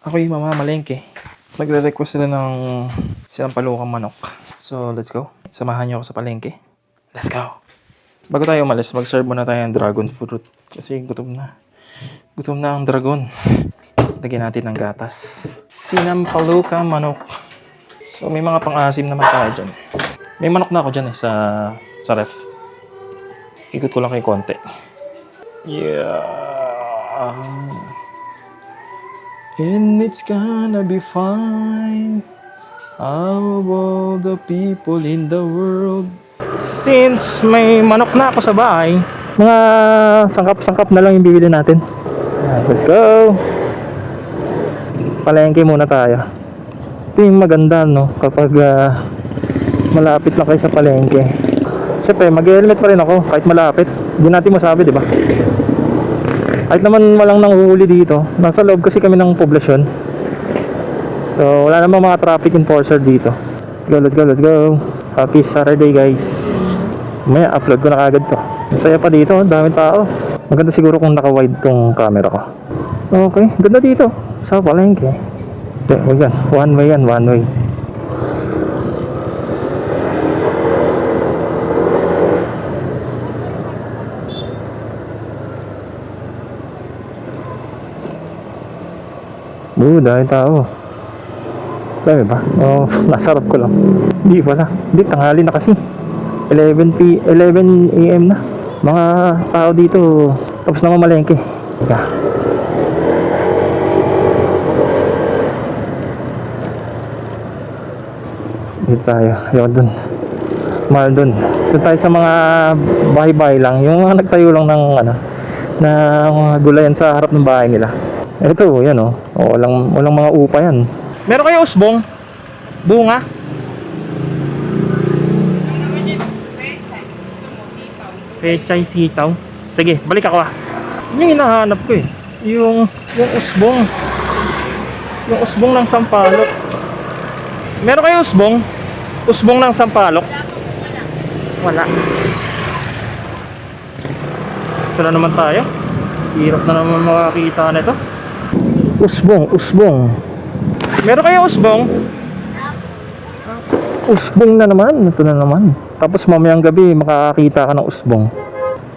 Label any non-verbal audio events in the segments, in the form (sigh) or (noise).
Ako yung mamamalengke. Nagre-request sila ng silang palukang manok. So, let's go. Samahan niyo ako sa palengke. Let's go. Bago tayo umalis, mag-serve muna tayo ng dragon fruit. Kasi gutom na. Gutom na ang dragon. Lagyan natin ng gatas. Sinampalukang manok. So, may mga pang-asim naman tayo dyan. May manok na ako dyan eh, sa, sa ref. Ikot ko lang kay konti. Yeah. And it's gonna be fine. How of all the people in the world? Since may manok na ako sa bahay, mga sangkap-sangkap na lang yung bibili natin. Ayan, Let's go! Palengke muna tayo. Ito yung maganda, no? Kapag ah, malapit lang kayo sa palengke. Siyempre, mag-helmet pa rin ako kahit malapit. Hindi natin masabi, di ba? Kahit naman walang nanguhuli dito. Nasa loob kasi kami ng poblasyon. So, wala namang mga traffic enforcer dito. Let's go, let's go, let's go. Happy Saturday, guys. May upload ko na kagad to. Masaya pa dito, daming tao. Maganda siguro kung naka-wide tong camera ko. Okay, ganda dito. Sa palengke. Hindi, wag yan. One way yan, one way. Oo, dahil tao. Dami ba? Oo, oh, (laughs) nasarap ko lang. Hindi pala. Hindi, tanghali na kasi. 11 p 11 AM na. Mga tao dito, tapos na mamalengke. Yeah. Dito tayo. Ayun dun. Mahal dun. Doon tayo sa mga bahay-bahay lang. Yung mga nagtayo lang ng ano, mga gulayan sa harap ng bahay nila. Ito, yan oh. oh walang, walang mga upa yan. Meron kayo usbong? Bunga? Pechay sitaw. Sige, balik ako ah. Yun Yung hinahanap ko eh. Yung, yung usbong. Yung usbong ng sampalok. Meron kayo usbong? Usbong ng sampalok? Wala. Ito na naman tayo. Hirap na naman makakita nito. Usbong, usbong. Meron kayo usbong? Usbong na naman. Ito na naman. Tapos mamayang gabi makakakita ka ng usbong.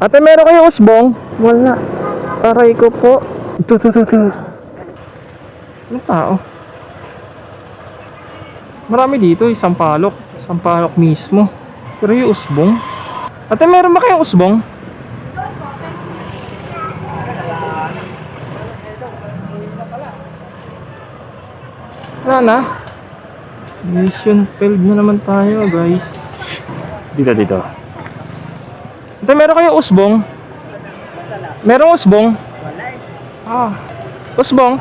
Ate, meron kayo usbong? Wala. Aray ko po. Ito, ito, ito, ito. Ano tao? Marami dito, isang palok. Isang palok mismo. Pero yung usbong. Ate, meron ba kayong usbong? Wala na. Mission failed na naman tayo, guys. Dito, dito. Ate, meron kayo usbong? Merong usbong? Ah. Usbong?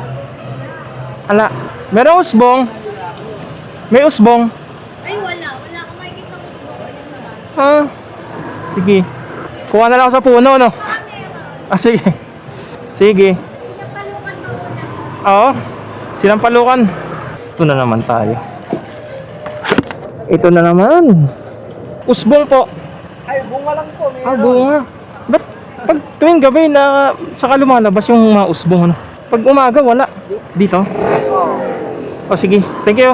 Ala. Merong usbong? May usbong? Ay, wala. Wala akong makikita naman. Ah. Sige. Kuha na lang ako sa puno, no? Ah, sige. Sige. Oo. Sinampalukan. Ito na naman tayo. Ito na naman. Usbong po. Ay, bunga lang po. May Ah, bunga. Ba't pag tuwing gabi na saka lumalabas yung mga usbong ano? Pag umaga, wala. Dito? O sige, thank you.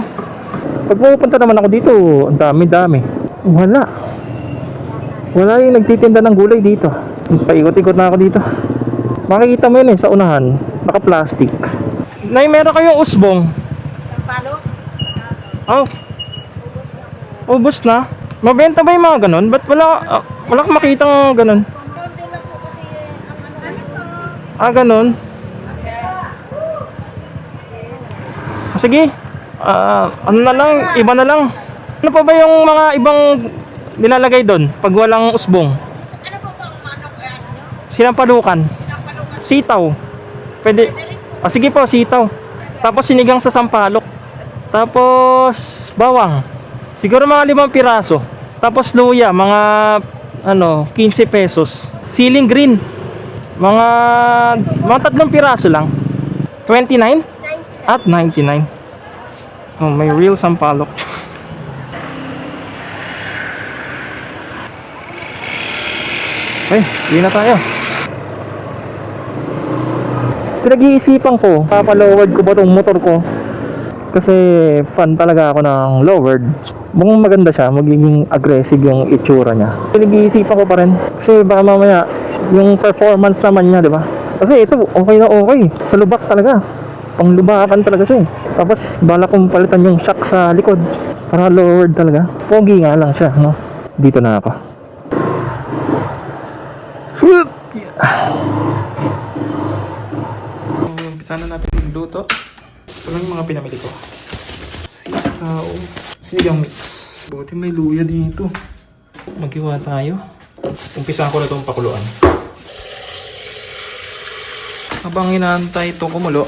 Pag pupunta naman ako dito, ang dami-dami. Wala. Wala yung nagtitinda ng gulay dito. Paikot-ikot na ako dito. Makikita mo yun eh, sa unahan. Naka-plastic. Nay, meron kayong usbong? Oh. Ubus na. Mabenta ba yung mga ganun? Ba't wala, ah, wala kang makitang ganun? Ah, ganun. Ah, Sige. Ah, ano na lang, iba na lang. Ano pa ba yung mga ibang nilalagay doon pag walang usbong? Ano po ba ang manok? Ano nyo? Sinampalukan. Sitaw. Pwede. Ah, sige po, sitaw. Tapos sinigang sa sampalok. Tapos bawang. Siguro mga limang piraso. Tapos luya, mga ano, 15 pesos. Ceiling green. Mga mga tatlong piraso lang. 29 at 99. Oh, may real sampalok. Okay, uwi na tayo. Pinag-iisipan ko, papalowered ko ba tong motor ko? Kasi fan talaga ako ng lowered. Mukhang maganda siya, magiging aggressive yung itsura niya. Pinag-iisipan ko pa rin. Kasi baka mamaya, yung performance naman niya, di ba? Kasi ito, okay na okay. Sa lubak talaga. Panglubakan talaga siya eh. Tapos, bala kong palitan yung shock sa likod. Para lowered talaga. Pogi nga lang siya, no? Dito na ako. Umpisa na natin magluto. Ito lang yung mga pinamili ko. Sitaw. Sinigang mix. Buti may luya dito. Maghiwa tayo. Umpisa ko na itong pakuluan. Habang inaantay ito kumulo,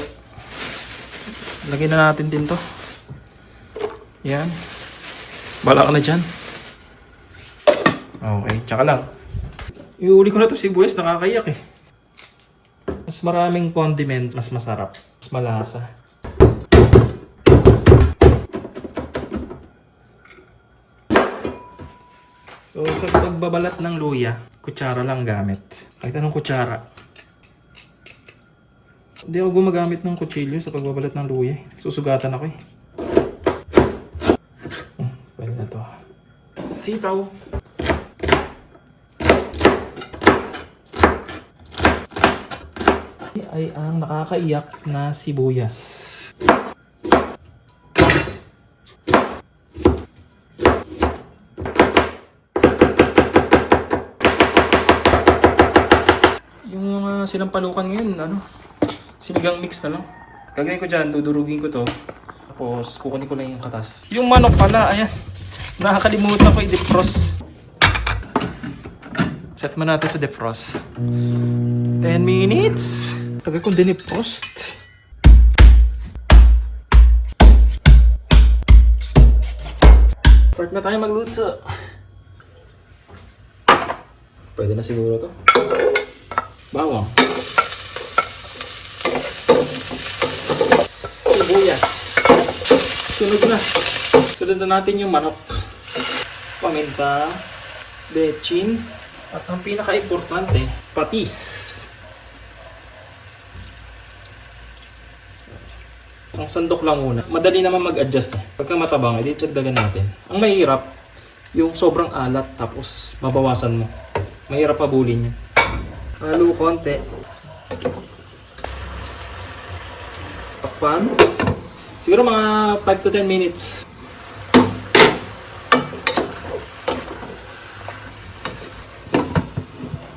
lagyan na natin din to. Yan. Bala ka na dyan. Okay, tsaka lang. Iuli ko na to sibuyas, nakakayak eh. Mas maraming condiment, mas masarap. Mas malasa. So, sa pagbabalat ng luya, kutsara lang gamit. Kahit anong kutsara. Hindi ako gumagamit ng kutsilyo sa pagbabalat ng luya. Susugatan ako eh. Hmm, pwede na to. Sitaw. ay ang nakakaiyak na sibuyas. Mga sinampalukan ngayon, ano, sinigang mix na lang. Gagawin ko dyan, dudurugin ko to. Tapos, kukunin ko lang yung katas. Yung manok pala, ayan. Nakakalimutan ko i-defrost. Set mo natin sa defrost. 10 minutes. Tagal kong dinifrost. Start na tayo magluto. Pwede na siguro to. Bawang. Sibuyas. Sunod na. Sunod na natin yung manok. Paminta. Bechin. At ang pinaka-importante, patis. Ang sandok lang muna. Madali naman mag-adjust eh. Pagka matabang, edi dagdagan natin. Ang mahirap, yung sobrang alat tapos mabawasan mo. Mahirap pabulin yan. Halo konti. Takpan. Siguro mga 5 to 10 minutes.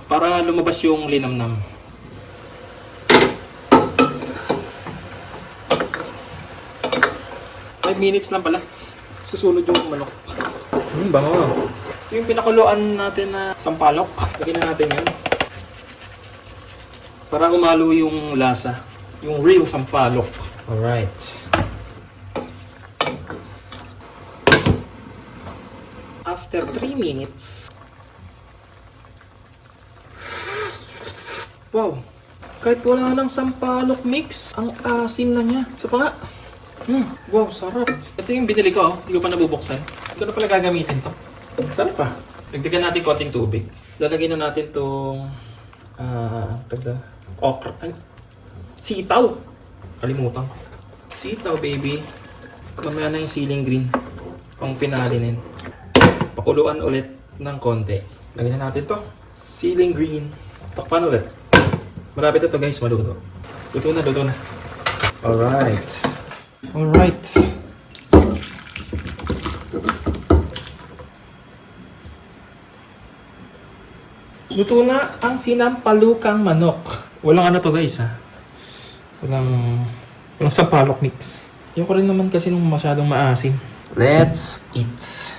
Para lumabas yung linamnam. Five minutes lang pala. Susunod yung manok. Hmm, bango. Ito yung pinakuluan natin na sampalok. Lagyan na natin yun. Para umalo yung lasa. Yung real sampalok. Alright. After 3 minutes, Wow! Kahit wala nang sampalok mix, ang asim na niya. Sa pa nga. Hmm, wow, sarap. Ito yung binili ko, oh. Hindi pa nabubuksan. Hindi ko na pala gagamitin to. Sarap pa. Dagdagan natin konting tubig. Lalagyan na natin tong... Ah, tagda... Okra. Ay, sitaw. Kalimutan ko. Sitaw, baby. Mamaya na yung ceiling green. Pang finalinin. Pakuluan ulit ng konti. Lagyan na natin to. Ceiling green. Takpan ulit. Malapit na to guys, maluto. Luto na, luto na. Alright. Alright. Luto na ang sinampalukang manok. Walang ano to guys ha. Walang, walang sampalok mix. Ayoko rin naman kasi nung masyadong maasim. Let's eat.